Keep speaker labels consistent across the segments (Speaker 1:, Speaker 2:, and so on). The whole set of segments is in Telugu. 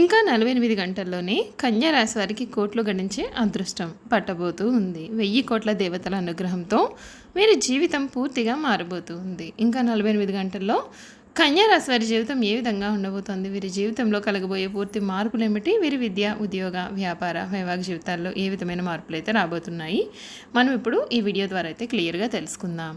Speaker 1: ఇంకా నలభై ఎనిమిది గంటల్లోనే కన్యా రాశి వారికి కోట్లు గణించే అదృష్టం పట్టబోతూ ఉంది. వెయ్యి కోట్ల దేవతల అనుగ్రహంతో వీరి జీవితం పూర్తిగా మారబోతూ ఉంది. ఇంకా నలభై ఎనిమిది గంటల్లో కన్యా రాశి వారి జీవితం ఏ విధంగా ఉండబోతోంది? వీరి జీవితంలో కలగబోయే పూర్తి మార్పులు ఏమిటి? వీరి విద్య ఉద్యోగ వ్యాపార వైవాహిక జీవితాల్లో ఏ విధమైన మార్పులు అయితే రాబోతున్నాయి? మనం ఇప్పుడు ఈ వీడియో ద్వారా అయితే క్లియర్గా తెలుసుకుందాం.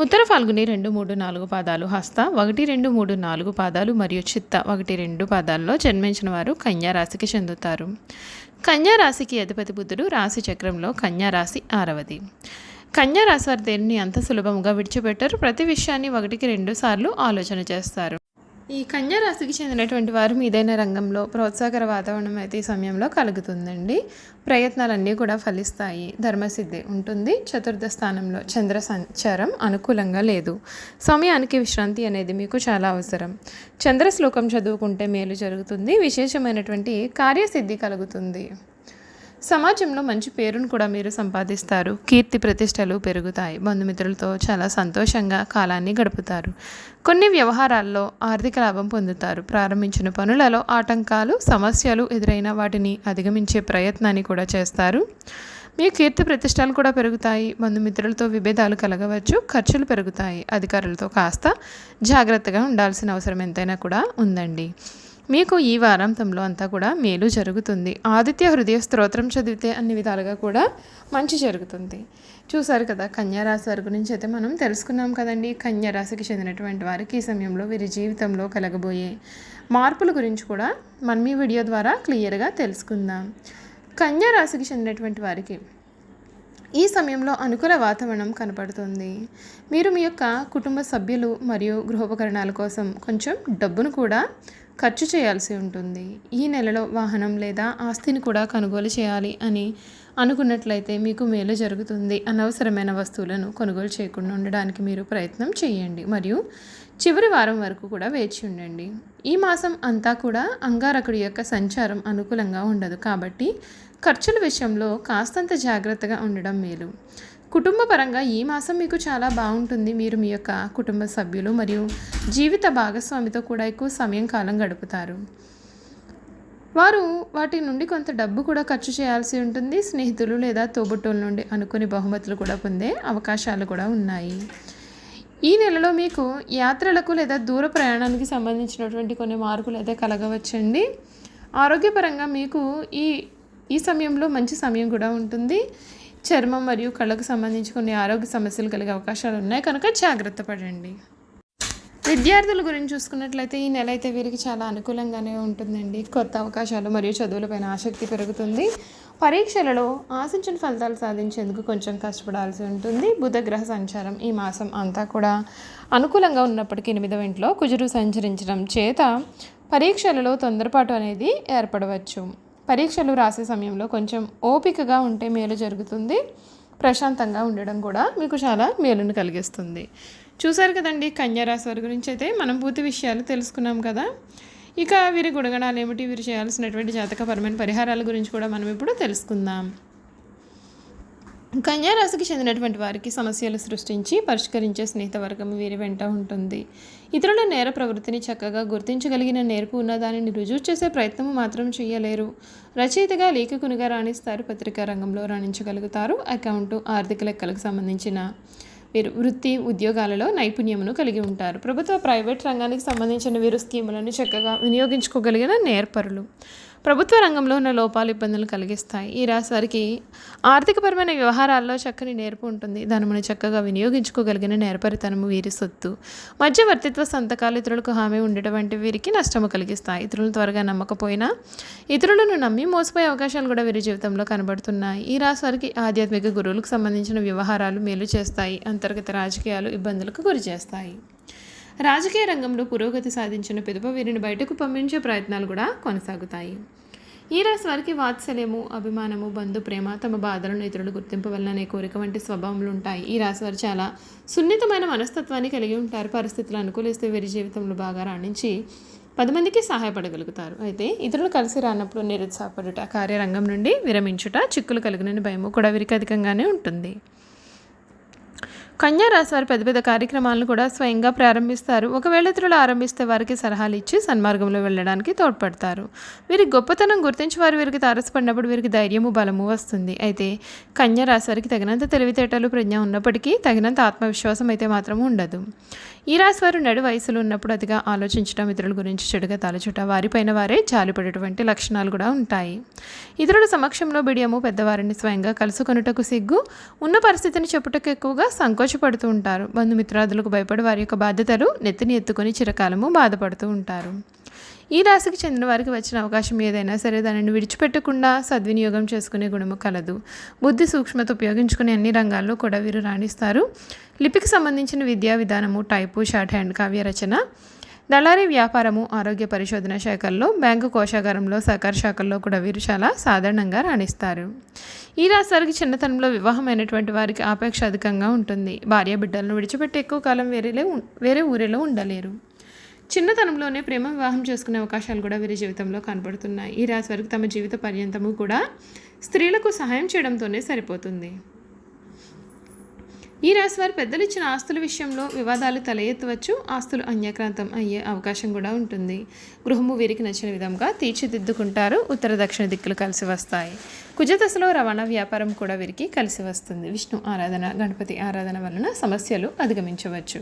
Speaker 1: ఉత్తర ఫాల్గుని రెండు మూడు నాలుగు పాదాలు హస్త ఒకటి రెండు మూడు నాలుగు పాదాలు మరియు చిత్త ఒకటి రెండు పాదాల్లో జన్మించిన వారు కన్యారాశికి చెందుతారు. కన్యారాశికి అధిపతి బుద్ధుడు రాశి చక్రంలో కన్యారాశి ఆరవది. కన్యారాశి వారి దేనిని అంత సులభంగా విడిచిపెట్టారు? ప్రతి విషయాన్ని ఒకటికి రెండు సార్లు ఆలోచన చేస్తారు. ఈ కన్యా రాశికి చెందినటువంటి వారు మీదైన రంగంలో ప్రోత్సాహకర వాతావరణం అయితే ఈ సమయంలో కలుగుతుందండి. ప్రయత్నాలన్నీ కూడా ఫలిస్తాయి. ధర్మసిద్ధి ఉంటుంది. చతుర్థ స్థానంలో చంద్ర సంచారం అనుకూలంగా లేదు. సమయానికి విశ్రాంతి అనేది మీకు చాలా అవసరం. చంద్ర శ్లోకం చదువుకుంటే మేలు జరుగుతుంది. విశేషమైనటువంటి కార్యసిద్ధి కలుగుతుంది. సమాజంలో మంచి పేరును కూడా మీరు సంపాదిస్తారు. కీర్తి ప్రతిష్టలు పెరుగుతాయి. బంధుమిత్రులతో చాలా సంతోషంగా కాలాన్ని గడుపుతారు. కొన్ని వ్యవహారాల్లో ఆర్థిక లాభం పొందుతారు. ప్రారంభించిన పనులలో ఆటంకాలు సమస్యలు ఎదురైన వాటిని అధిగమించే ప్రయత్నాన్ని కూడా చేస్తారు. మీ కీర్తి ప్రతిష్టలు కూడా పెరుగుతాయి. బంధుమిత్రులతో విభేదాలు కలగవచ్చు. ఖర్చులు పెరుగుతాయి. అధికారులతో కాస్త జాగ్రత్తగా ఉండాల్సిన అవసరం ఎంతైనా కూడా ఉందండి. మీకు ఈ వారాంతంలో అంతా కూడా మేలు జరుగుతుంది. ఆదిత్య హృదయ స్తోత్రం చదివితే అన్ని విధాలుగా కూడా మంచి జరుగుతుంది. చూసారు కదా కన్యారాశి వారి గురించి అయితే మనం తెలుసుకున్నాం కదండి. కన్యారాశికి చెందినటువంటి వారికి ఈ సమయంలో వీరి జీవితంలో కలగబోయే మార్పుల గురించి కూడా మనం ఈ వీడియో ద్వారా క్లియర్గా తెలుసుకుందాం. కన్యారాశికి చెందినటువంటి వారికి ఈ సమయంలో అనుకూల వాతావరణం కనపడుతుంది. మీరు మీ యొక్క కుటుంబ సభ్యులు మరియు గృహోపకరణాల కోసం కొంచెం డబ్బును కూడా ఖర్చు చేయాల్సి ఉంటుంది. ఈ నెలలో వాహనం లేదా ఆస్తిని కూడా కొనుగోలు చేయాలి అని అనుకున్నట్లయితే మీకు మేలు జరుగుతుంది. అనవసరమైన వస్తువులను కొనుగోలు చేయకుండా ఉండడానికి మీరు ప్రయత్నం చేయండి. మరియు చివరి వారం వరకు కూడా వేచి ఉండండి. ఈ మాసం అంతా కూడా అంగారకుడి యొక్క సంచారం అనుకూలంగా ఉండదు. కాబట్టి ఖర్చుల విషయంలో కాస్తంత జాగ్రత్తగా ఉండడం మేలు. కుటుంబ పరంగా ఈ మాసం మీకు చాలా బాగుంటుంది. మీరు మీ యొక్క కుటుంబ సభ్యులు మరియు జీవిత భాగస్వామితో కూడా ఎక్కువ సమయం కాలం గడుపుతారు. వారు వాటి నుండి కొంత డబ్బు కూడా ఖర్చు చేయాల్సి ఉంటుంది. స్నేహితులు లేదా తోబుట్టుల నుండి అనుకుని బహుమతులు కూడా పొందే అవకాశాలు కూడా ఉన్నాయి. ఈ నెలలో మీకు యాత్రలకు లేదా దూర ప్రయాణానికి సంబంధించినటువంటి కొన్ని మార్పులు అయితే కలగవచ్చండి. ఆరోగ్యపరంగా మీకు ఈ ఈ సమయంలో మంచి సమయం కూడా ఉంటుంది. చర్మం మరియు కళ్ళకు సంబంధించి కొన్ని ఆరోగ్య సమస్యలు కలిగే అవకాశాలు ఉన్నాయి. కనుక జాగ్రత్త పడండి. విద్యార్థుల గురించి చూసుకున్నట్లయితే ఈ నెల అయితే వీరికి చాలా అనుకూలంగానే ఉంటుందండి. కొత్త అవకాశాలు మరియు చదువులపైన ఆసక్తి పెరుగుతుంది. పరీక్షలలో ఆశించిన ఫలితాలు సాధించేందుకు కొంచెం కష్టపడాల్సి ఉంటుంది. బుధగ్రహ సంచారం ఈ మాసం అంతా కూడా అనుకూలంగా ఉన్నప్పటికీ ఎనిమిదవ ఇంట్లో కుజురు సంచరించడం చేత పరీక్షలలో తొందరపాటు అనేది ఏర్పడవచ్చు. పరీక్షలు రాసే సమయంలో కొంచెం ఓపికగా ఉంటే మేలు జరుగుతుంది. ప్రశాంతంగా ఉండడం కూడా మీకు చాలా మేలును కలిగిస్తుంది. చూసారు కదండి కన్యారాశి వారి గురించి అయితే మనం పూర్తి విషయాలు తెలుసుకున్నాం కదా. ఇక వీరి గుణగణాలు ఏమిటి? వీరు చేయాల్సినటువంటి జాతకపరమైన పరిహారాల గురించి కూడా మనం ఇప్పుడు తెలుసుకుందాం. కన్యా రాశికి చెందినటువంటి వారికి సమస్యలు సృష్టించి పరిష్కరించే స్నేహితవర్గం వీరి వెంట ఉంటుంది. ఇతరుల నేర ప్రవృత్తిని చక్కగా గుర్తించగలిగిన నేర్పు ఉన్న దానిని రుజువు చేసే ప్రయత్నం మాత్రం చేయలేరు. రచయితగా లేఖకునిగా రాణిస్తారు. పత్రికా రంగంలో రాణించగలుగుతారు. అకౌంటు ఆర్థిక లెక్కలకు సంబంధించిన వీరు వృత్తి ఉద్యోగాలలో నైపుణ్యమును కలిగి ఉంటారు. ప్రభుత్వ ప్రైవేట్ రంగానికి సంబంధించిన వీరు స్కీములను చక్కగా వినియోగించుకోగలిగిన నేర్పరులు. ప్రభుత్వ రంగంలో ఉన్న లోపాలు ఇబ్బందులు కలిగిస్తాయి. ఈ రాశి వారికి ఆర్థికపరమైన వ్యవహారాల్లో చక్కని నేర్పు ఉంటుంది. ధనమును చక్కగా వినియోగించుకోగలిగిన నేర్పరితనము వీరి సొత్తు. మధ్యవర్తిత్వ సంతకాలు ఇతరులకు హామీ ఉండటం వంటి వీరికి నష్టము కలిగిస్తాయి. ఇతరులను త్వరగా నమ్మకపోయినా ఇతరులను నమ్మి మోసపోయే అవకాశాలు కూడా వీరి జీవితంలో కనబడుతున్నాయి. ఈ రాశి వారికి ఆధ్యాత్మిక గురువులకు సంబంధించిన వ్యవహారాలు మేలు చేస్తాయి. అంతర్గత రాజకీయాలు ఇబ్బందులకు గురి చేస్తాయి. రాజకీయ రంగంలో పురోగతి సాధించిన పిదప వీరిని బయటకు పంపించే ప్రయత్నాలు కూడా కొనసాగుతాయి. ఈ రాశి వారికి వాత్సల్యము అభిమానము బంధు ప్రేమ తమ బాధలను ఇతరులు గుర్తింపు వలననే కోరిక వంటి స్వభావములు ఉంటాయి. ఈ రాశి వారు చాలా సున్నితమైన మనస్తత్వాన్ని కలిగి ఉంటారు. పరిస్థితులు అనుకూలిస్తే వీరి జీవితంలో బాగా రాణించి పది మందికి సహాయపడగలుగుతారు. అయితే ఇతరులు కలిసి రానప్పుడు నిరుత్సాహపడుట కార్యరంగం నుండి విరమించుట చిక్కులు కలిగిన భయము కూడా వీరికి అధికంగానే ఉంటుంది. కన్యా రాశి వారు పెద్ద పెద్ద కార్యక్రమాలను కూడా స్వయంగా ప్రారంభిస్తారు. ఒకవేళ ఇతరులు ఆరంభిస్తే వారికి సలహాలు ఇచ్చి సన్మార్గంలో వెళ్ళడానికి తోడ్పడతారు. వీరి గొప్పతనం గుర్తించి వారు వీరికి తారసపడినప్పుడు వీరికి ధైర్యము బలము వస్తుంది. అయితే కన్యా రాశి వారికి తగినంత తెలివితేటలు ప్రజ్ఞ ఉన్నప్పటికీ తగినంత ఆత్మవిశ్వాసం అయితే మాత్రం ఉండదు. ఈ రాశి వారు నడు వయసులో ఉన్నప్పుడు అతిగా ఆలోచించడం ఇతరుల గురించి చెడుగా తలచుట వారిపైన వారే జాలిపడేటువంటి లక్షణాలు కూడా ఉంటాయి. ఇతరుల సమక్షంలో బిడియము పెద్దవారిని స్వయంగా కలుసుకొనుటకు సిగ్గు ఉన్న పరిస్థితిని చెప్పుటకు ఎక్కువగా సంకోచపడుతూ ఉంటారు. బంధుమిత్రాదులకు భయపడి వారి యొక్క బాధ్యతలు నెత్తిని ఎత్తుకొని చిరకాలము బాధపడుతూ ఉంటారు. ఈ రాశికి చెందిన వారికి వచ్చిన అవకాశం ఏదైనా సరే దానిని విడిచిపెట్టకుండా సద్వినియోగం చేసుకునే గుణము కలదు. బుద్ధి సూక్ష్మత ఉపయోగించుకునే అన్ని రంగాల్లో కూడా వీరు రాణిస్తారు. లిపికి సంబంధించిన విద్యా విధానము టైపు షార్ట్ హ్యాండ్ కావ్య రచన దళారీ వ్యాపారము ఆరోగ్య పరిశోధన శాఖల్లో బ్యాంకు కోశాగారంలో సహకార శాఖల్లో కూడా వీరు చాలా సాధారణంగా రాణిస్తారు. ఈ రాశి వారికి చిన్నతనంలో వివాహమైనటువంటి వారికి ఆపేక్ష అధికంగా ఉంటుంది. భార్య బిడ్డలను విడిచిపెట్టి ఎక్కువ కాలం వేరేలే వేరే ఊరిలో ఉండలేరు. చిన్నతనంలోనే ప్రేమ వివాహం చేసుకునే అవకాశాలు కూడా వీరి జీవితంలో కనపడుతున్నాయి ఈ రాశి వారికి తమ జీవిత పర్యంతము కూడా స్త్రీలకు సహాయం చేయడంతోనే సరిపోతుంది. ఈ రాశి వారి పెద్దలు ఇచ్చిన ఆస్తుల విషయంలో వివాదాలు తల ఎత్తవచ్చు ఆస్తులు అన్యాక్రాంతం అయ్యే అవకాశం కూడా ఉంటుంది. గృహము వీరికి నచ్చిన విధంగా తీర్చిదిద్దుకుంటారు. ఉత్తర దక్షిణ దిక్కులు కలిసి వస్తాయి. కుజదశలో రవాణా వ్యాపారం కూడా వీరికి కలిసి వస్తుంది. విష్ణు ఆరాధన గణపతి ఆరాధన వలన సమస్యలు అధిగమించవచ్చు.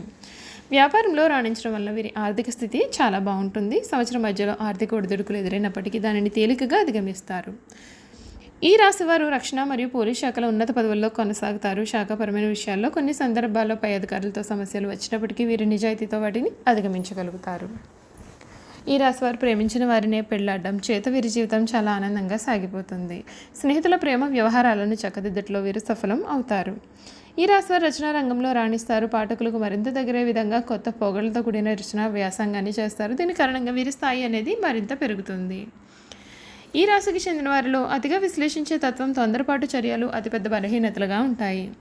Speaker 1: వ్యాపారంలో రాణించడం వల్ల వీరి ఆర్థిక స్థితి చాలా బాగుంటుంది. సంవత్సరం మధ్యలో ఆర్థిక ఒడిదుడుకులు ఎదురైనప్పటికీ దానిని తేలికగా అధిగమిస్తారు. ఈ రాశి వారు రక్షణ మరియు పోలీస్ శాఖల ఉన్నత పదవుల్లో కొనసాగుతారు. శాఖపరమైన విషయాల్లో కొన్ని సందర్భాల్లో పై అధికారులతో సమస్యలు వచ్చినప్పటికీ వీరు నిజాయితీతో వాటిని అధిగమించగలుగుతారు. ఈ రాశి వారు ప్రేమించిన వారినే పెళ్ళాడడం చేత వీరి జీవితం చాలా ఆనందంగా సాగిపోతుంది. స్నేహితుల ప్రేమ వ్యవహారాలను చక్కదిద్దట్లో వీరు సఫలం అవుతారు. ఈ రాశి వారు రచనా రంగంలో రాణిస్తారు. పాఠకులకు మరింత దగ్గరే విధంగా కొత్త పొగలతో కూడిన రచనా వ్యాసంగాన్ని చేస్తారు. దీని కారణంగా వీరి స్థాయి అనేది మరింత పెరుగుతుంది. ఈ రాశికి చెందిన వారిలో అతిగా విశ్లేషించే తత్వం తొందరపాటు చర్యలు అతిపెద్ద బలహీనతలుగా ఉంటాయి.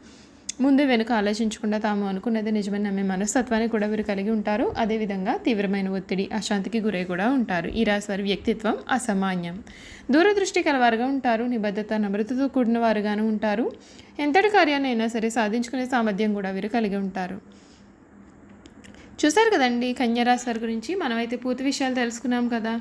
Speaker 1: ముందు వెనుక ఆలోచించకుండా తాము అనుకున్నది నిజమని నమ్మే మనస్తత్వాన్ని కూడా వీరు కలిగి ఉంటారు. అదేవిధంగా తీవ్రమైన ఒత్తిడి అశాంతికి గురై కూడా ఉంటారు. ఈ రాశి వారి వ్యక్తిత్వం అసామాన్యం. దూరదృష్టి కలవారుగా ఉంటారు. నిబద్ధత నమ్రతతో కూడిన వారుగాను ఉంటారు. ఎంతటి కార్యాన్ని అయినా సరే సాధించుకునే సామర్థ్యం కూడా వీరు కలిగి ఉంటారు. చూశారు కదండి కన్యరాశి వారి గురించి? మనమైతే పూర్తి విషయాలు తెలుసుకున్నాం కదా.